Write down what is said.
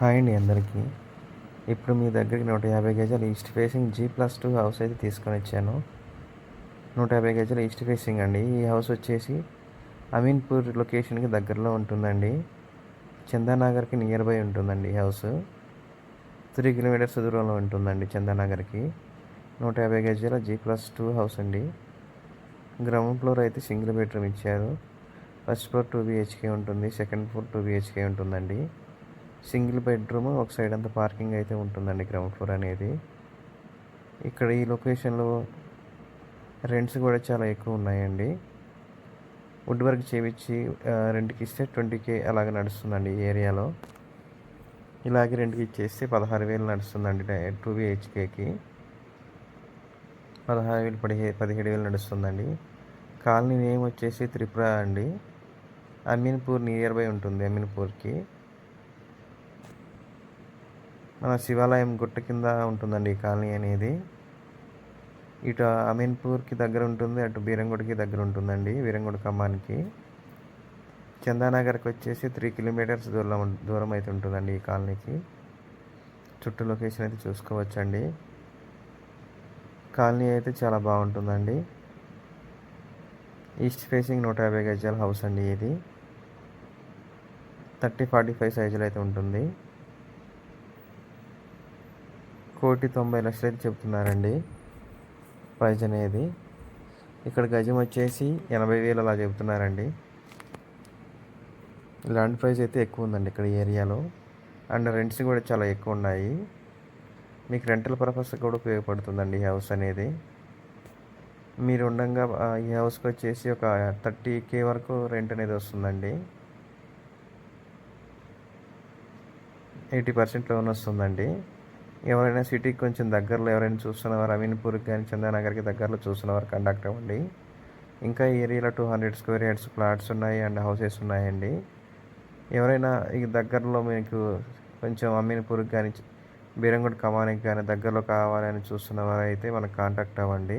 Hi అండి అందరికీ. ఇప్పుడు మీ దగ్గరికి నూట యాభై గజాలు east facing G plus two house అయితే తీసుకొని వచ్చాను. నూట యాభై గజాలు ఈస్ట్ ఫేసింగ్ అండి. ఈ హౌస్ వచ్చేసి అమీన్పూర్ లొకేషన్కి దగ్గరలో ఉంటుందండి. చందానగర్కి నియర్ బై ఉంటుందండి ఈ హౌస్. త్రీ కిలోమీటర్స్ దూరంలో ఉంటుందండి చందానగర్కి. నూట యాభై గజాల జీ ప్లస్ టూ హౌస్ అండి. గ్రౌండ్ ఫ్లోర్ అయితే సింగిల్ బెడ్రూమ్ ఇచ్చారు. ఫస్ట్ ఫ్లోర్ టూ బిహెచ్కే ఉంటుంది. సెకండ్ ఫ్లోర్ టూ బిహెచ్కే ఉంటుందండి. సింగిల్ బెడ్రూమ్ ఒక సైడ్ అంతా పార్కింగ్ అయితే ఉంటుందండి గ్రౌండ్ ఫ్లోర్ అనేది. ఇక్కడ ఈ లొకేషన్లో రెంట్స్ కూడా చాలా ఎక్కువ ఉన్నాయండి. వుడ్ వర్క్ చేయించి రెంట్కి ఇస్తే ట్వంటీ కే అలాగ నడుస్తుందండి ఈ ఏరియాలో. ఇలాగే రెంట్కి ఇచ్చేస్తే పదహారు వేలు నడుస్తుందండి టూ బిహెచ్కేకి. పదహారు వేలు పదిహే పదిహేడు వేలు నడుస్తుందండి. కాలనీ నేమ్ వచ్చేసి త్రిపుర అండి. అమీన్పూర్ నియర్ బై ఉంటుంది అమీన్పూర్కి. మన శివాలయం గుట్ట కింద ఉంటుందండి ఈ కాలనీ అనేది. ఇటు అమీన్పూర్కి దగ్గర ఉంటుంది అటు బీరంగుడికి దగ్గర ఉంటుందండి బీరంగుడి ఖమ్మానికి. చందానగర్కి వచ్చేసి త్రీ కిలోమీటర్స్ దూరం దూరం అయితే ఉంటుందండి ఈ కాలనీకి. చుట్టూ లొకేషన్ అయితే చూసుకోవచ్చండి. కాలనీ అయితే చాలా బాగుంటుందండి. ఈస్ట్ ఫేసింగ్ నూట యాభై గజాల హౌస్ అండి ఇది. థర్టీ ఫార్టీ ఫైవ్ సైజులు అయితే ఉంటుంది. కోటి తొంభై లక్షలకి చెప్తున్నారండి ప్రైజ్ అనేది. ఇక్కడ గజం వచ్చేసి ఎనభై వేలు అలా చెప్తున్నారండి. ల్యాండ్ ప్రైస్ అయితే ఎక్కువ ఉందండి ఇక్కడ ఏరియాలో. అండ్ రెంట్స్ కూడా చాలా ఎక్కువ ఉన్నాయి. మీకు రెంటల్ పర్పస్ కూడా ఉపయోగపడుతుందండి ఈ హౌస్ అనేది. మీరు ఉండగా ఈ హౌస్కి వచ్చేసి ఒక థర్టీ కే వరకు రెంట్ అనేది వస్తుందండి. ఎయిటీ పర్సెంట్ లోన్ వస్తుందండి. ఎవరైనా సిటీకి కొంచెం దగ్గరలో ఎవరైనా చూస్తున్నవారు అమీన్పూర్కి కానీ చందానగర్కి దగ్గరలో చూస్తున్నవారు కండక్ట్ అవ్వండి. ఇంకా ఏరియాలో two hundred square yards plots ఉన్నాయి అండ్ హౌసెస్ ఉన్నాయండి. ఎవరైనా ఈ దగ్గరలో మీకు కొంచెం అమీన్పూర్కి కానీ బీరంగుడి కమానికి కానీ దగ్గరలో కావాలని చూస్తున్న వారైతే మనకు కాంటాక్ట్ అవ్వండి.